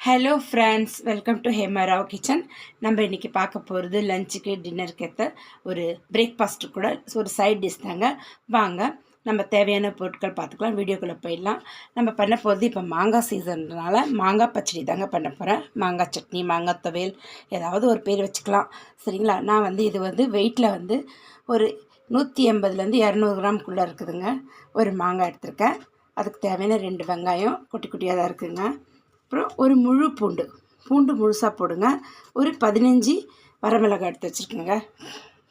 Hello friends welcome to Hemarao kitchen நம்ம இன்றைக்கி பார்க்க போகிறது லஞ்சுக்கு டின்னருக்கு ஏற்ற ஒரு பிரேக்ஃபாஸ்ட்டு கூட. ஒரு சைட் டிஷ் தாங்க. வாங்க நம்ம தேவையான பொருட்கள் பார்த்துக்கலாம் வீடியோக்குள்ளே போயிடலாம். நம்ம பண்ண போகிறது இப்போ மாங்காய் சீசன்றனால மாங்காய் பச்சடி தாங்க பண்ண போகிறேன் மாங்காய் சட்னி மாங்காய் துவையல் ஏதாவது ஒரு பேர் வச்சுக்கலாம். சரிங்களா? நான் வந்து இது வந்து வெயிட்டில் வந்து ஒரு நூற்றி எண்பதுலேருந்து இரநூறு கிராம்குள்ளே இருக்குதுங்க. ஒரு மாங்காய் எடுத்திருக்கேன். அதுக்கு தேவையான ரெண்டு வெங்காயம் குட்டி குட்டியாக தான் இருக்குதுங்க அப்புறம் ஒரு முழு பூண்டு. பூண்டு முழுசாக போடுங்க. ஒரு பதினஞ்சு வரமிளகாய் எடுத்து வச்சுருக்கோங்க.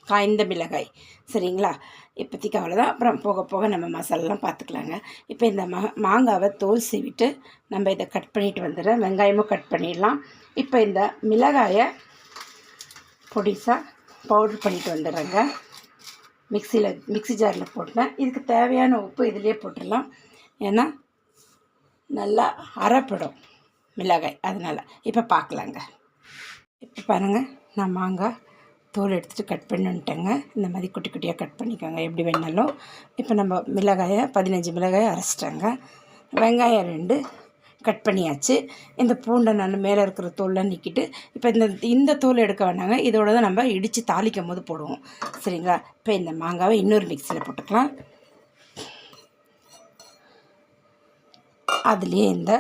காய்ந்த மிளகாய். சரிங்களா? இப்போதைக்கு அவ்வளோதான் அப்புறம் போக போக நம்ம மசாலாலாம் பார்த்துக்கலாங்க. இப்போ இந்த மா மாங்காவை தோல் சீவிட்டு நம்ம இதை கட் பண்ணிட்டு வந்துடுறேன். வெங்காயமும் கட் பண்ணிடலாம். இப்போ இந்த மிளகாயை பொடிசாக பவுட்ரு பண்ணிட்டு வந்துடுறேங்க. மிக்சியில் மிக்ஸி ஜாரில் போட்டேன் இதுக்கு தேவையான உப்பு இதிலே போட்டுடலாம். ஏன்னா நல்லா அரைப்படும். மிளகாய் அதனால். இப்போ பார்க்கலாங்க இப்போ பாருங்கள் நான் மாங்காய் தோல் எடுத்துகிட்டு கட் பண்ணிட்டேங்க இந்த மாதிரி குட்டி குட்டியாக கட் பண்ணிக்கோங்க எப்படி வேணாலும். இப்போ நம்ம மிளகாயை பதினஞ்சு மிளகாயை அரைச்சிட்டேங்க. வெங்காயம் ரெண்டு கட் பண்ணியாச்சு. இந்த பூண்டை நான் மேலே இருக்கிற தோல்லாம் நிற்கிட்டு இப்போ இந்த இந்த தோல் எடுக்க வேண்டாங்க இதோட தான் நம்ம இடித்து தாளிக்கும் போது போடுவோம். சரிங்களா? இப்போ இந்த மாங்காவை இன்னொரு மிக்சியில் போட்டுக்கலாம். அதுலேயே இந்த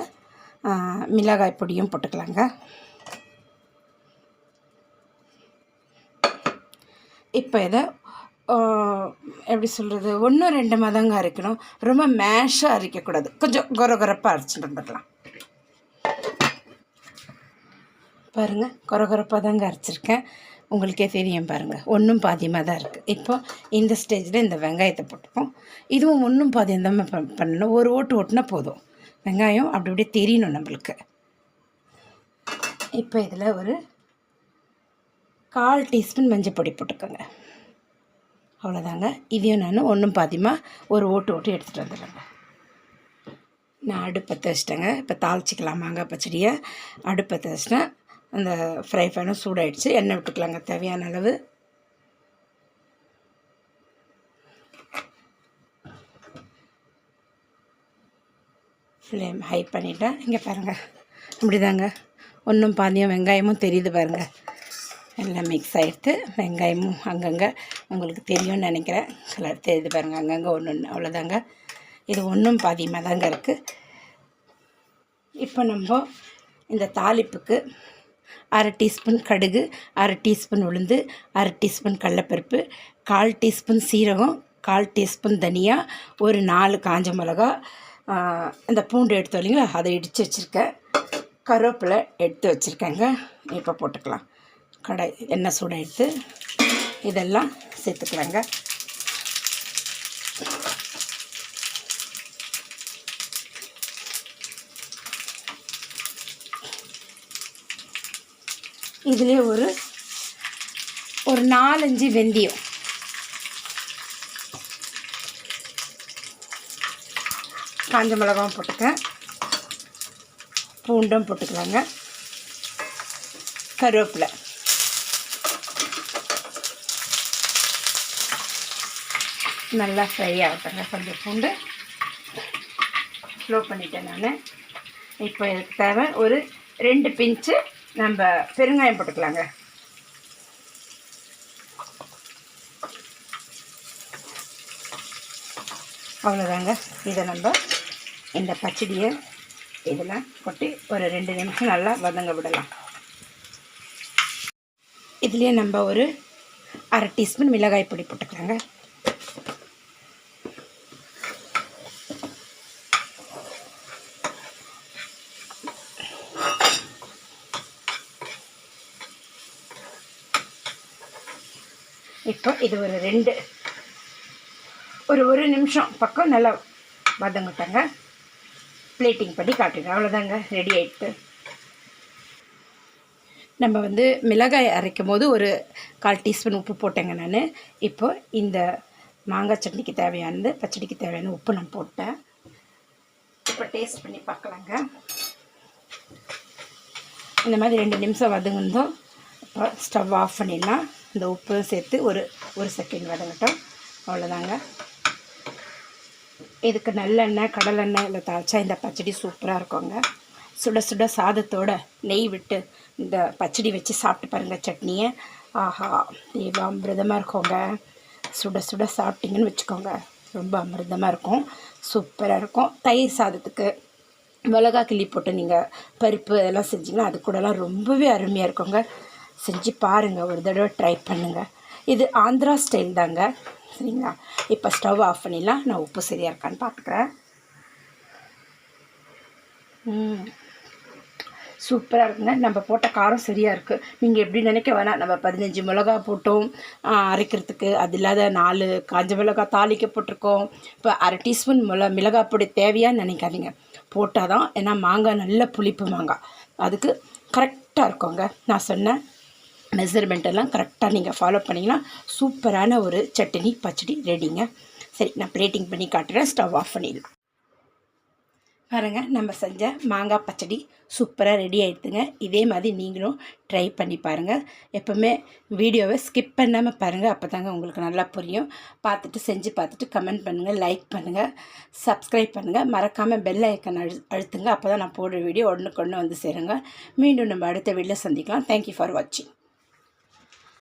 மிளகாய் பொடியும் போட்டுக்கலாங்க. இப்போ இதை எப்படி சொல்கிறது ஒன்று ரெண்டு மதங்க அரைக்கணும். ரொம்ப மேஷாக அரைக்கக்கூடாது. கொஞ்சம் கொர கொரப்பாக அரைச்சிட்டு வந்துடலாம். பாருங்கள் கொர கொரப்பாக தாங்க அரைச்சிருக்கேன். உங்களுக்கே தெரியும் பாருங்கள் ஒன்றும் பாதியமாக தான் இருக்குது இப்போ இந்த ஸ்டேஜில் இந்த வெங்காயத்தை போட்டுப்போம். இதுவும் ஒன்றும் பாதியம் தான் பண்ணணும். ஒரு ஓட்டு ஓட்டுனா போதும். வெங்காயம் அப்படி அப்படியே தெரியணும் நம்மளுக்கு. இப்போ இதில் ஒரு கால் டீஸ்பூன் மஞ்சள் பொடி போட்டுக்கோங்க. அவ்வளோதாங்க. இதையும் நான் ஒன்றும் பாதியமாக ஒரு ஓட்டு ஓட்டு எடுத்துகிட்டு வந்துடுறேங்க. நான் அடுப்பத்தை வச்சிட்டேங்க இப்போ தாளிச்சிக்கலாம் மாங்காய் பச்சடியை. அடுப்பத்தை வச்சிட்டேன் அந்த ஃப்ரை பேனும் சூடாயிடுச்சு. எண்ணெய் விட்டுக்கலாங்க. தேவையான அளவு. ஃப்ளேம் ஹை பண்ணிவிட்டேன் இங்கே பாருங்கள் அப்படி தாங்க ஒன்றும் பாதியம் வெங்காயமும் தெரியுது பாருங்கள் எல்லாம் மிக்ஸ் ஆகிடுத்து வெங்காயமும் அங்கங்கே உங்களுக்கு தெரியும்னு நினைக்கிறேன். கலர் தெரியுது பாருங்கள் அங்கங்கே ஒன்று ஒன்று அவ்வளோதாங்க இது ஒன்றும் பாதியமாக தாங்க இருக்குது இப்போ நம்ம இந்த தாளிப்புக்கு அரை டீஸ்பூன் கடுகு அரை டீஸ்பூன் உளுந்து அரை டீஸ்பூன் கடலப்பருப்பு கால் டீஸ்பூன் சீரகம் கால் டீஸ்பூன் தனியா ஒரு நாலு காஞ்ச மிளகா இந்த பூண்டு எடுத்து இல்லைங்களா? அதை இடித்து வச்சுருக்கேன். கருவேப்பிலை எடுத்து வச்சுருக்கேங்க. இப்போ போட்டுக்கலாம். கடை எண்ணெய் சூடை எடுத்து இதெல்லாம் சேர்த்துக்கலாங்க. இதுலேயே ஒரு ஒரு நாலஞ்சு வெந்தயம். காஞ்ச மிளகாவும் போட்டுக்கேன். பூண்டும் போட்டுக்கலாங்க. கருவேப்பிலை. நல்லா ஃப்ரை ஆகட்டேங்க. கொஞ்சம் பூண்டு. ஸ்லோ பண்ணிட்டேன் நான். இப்போ இதுக்கு தேவை ஒரு ரெண்டு பிஞ்சு நம்ம பெருங்காயம் போட்டுக்கலாங்க. அவ்வளோதாங்க இதை நம்ம இந்த பச்சடியை இதில் கொட்டி ஒரு ரெண்டு நிமிஷம் நல்லா வதங்க விடலாம். இதுலேயே நம்ம ஒரு அரை டீஸ்பூன் மிளகாய் பொடி போட்டுக்கலாங்க. இப்போ இது ஒரு ரெண்டு ஒரு ஒரு நிமிஷம் பக்கம் நல்லா வதங்கட்டாங்க. பிளேட்டிங் பண்ணி காட்டுங்க. அவ்வளோதாங்க ரெடி ஆகிட்டு நம்ம வந்து மிளகாய் அரைக்கும் போது ஒரு கால் டீஸ்பூன் உப்பு போட்டேங்க நான். இப்போ இந்த மாங்காய் சட்னிக்கு தேவையானது பச்சடிக்கு தேவையான உப்பு நான் போட்டேன். இப்போ டேஸ்ட் பண்ணி பார்க்கலாங்க. இந்த மாதிரி ரெண்டு நிமிஷம் வதங்குந்தோம் இப்போ ஸ்டவ் ஆஃப் பண்ணிடலாம். இந்த உப்பு சேர்த்து ஒரு ஒரு செகண்ட் வதங்கட்டும். அவ்வளோதாங்க இதுக்கு நல்லெண்ணெய் கடலெண்ணெய் இல்லை தாய்ச்சா இந்த பச்சடி சூப்பராக இருக்குங்க. சுட சுட சாதத்தோட நெய் விட்டு இந்த பச்சடி வச்சு சாப்பிட்டு பாருங்கள் சட்னியை. ஆஹா தேவா அமிர்தமாக இருக்கோங்க. சுட சுட சாப்பிட்டிங்கன்னு வச்சுக்கோங்க. ரொம்ப அமிர்தமாக இருக்கும். சூப்பராக இருக்கும். தயிர் சாதத்துக்கு மிளகா கிள்ளி போட்டு நீங்கள் பருப்பு இதெல்லாம் செஞ்சிங்கன்னா அது கூடலாம் ரொம்பவே அருமையாக இருக்குங்க. செஞ்சு பாருங்கள் ஒரு தடவை ட்ரை பண்ணுங்கள் இது ஆந்திரா ஸ்டைல் தாங்க. சரிங்களா? இப்போ ஸ்டவ் ஆஃப் பண்ணிடலாம். நான் உப்பு சரியாக இருக்கான்னு பார்த்துக்குறேன் சூப்பராக இருக்குங்க. நம்ம போட்ட காரம் சரியாக இருக்குது நீங்கள் எப்படி நினைக்க வேணாம். நம்ம பதினஞ்சு மிளகா போட்டோம். அரைக்கிறதுக்கு. அது இல்லாத நாலு காஞ்ச மிளகா தாளிக்க போட்டிருக்கோம். இப்போ அரை டீஸ்பூன் மிள மிளகா பொடி தேவையான்னு நினைக்காதீங்க. போட்டால் தான் ஏன்னா மாங்காய் நல்ல புளிப்பு மாங்காய். அதுக்கு கரெக்டாக இருக்குங்க. நான் சொன்னேன் மெஷர்மெண்ட் எல்லாம் கரெக்டாக நீங்கள் ஃபாலோ பண்ணிங்கன்னா சூப்பரான ஒரு சட்னி பச்சடி ரெடிங்க சரி நான் பிளேட்டிங் பண்ணி காட்டுறேன். ஸ்டவ் ஆஃப் பண்ணிடலாம். பாருங்க நம்ம செஞ்ச மாங்காய் பச்சடி சூப்பராக ரெடி ஆகிடுதுங்க இதே மாதிரி நீங்களும் ட்ரை பண்ணி பாருங்கள் எப்போவுமே வீடியோவை ஸ்கிப் பண்ணாமல் பாருங்கள் அப்போ தாங்க உங்களுக்கு நல்லா புரியும். பார்த்துட்டு செஞ்சு பார்த்துட்டு கமெண்ட் பண்ணுங்கள் லைக் பண்ணுங்கள் சப்ஸ்கிரைப் பண்ணுங்கள் மறக்காமல் பெல் ஐக்கன் அழு அழுத்துங்க. அப்போ தான் நான் போடுற வீடியோ ஒன்றுக்கு ஒன்று வந்து சேருங்க. மீண்டும் நம்ம அடுத்த வீடியோ சந்திக்கலாம். தேங்க்யூ ஃபார் வாட்சிங்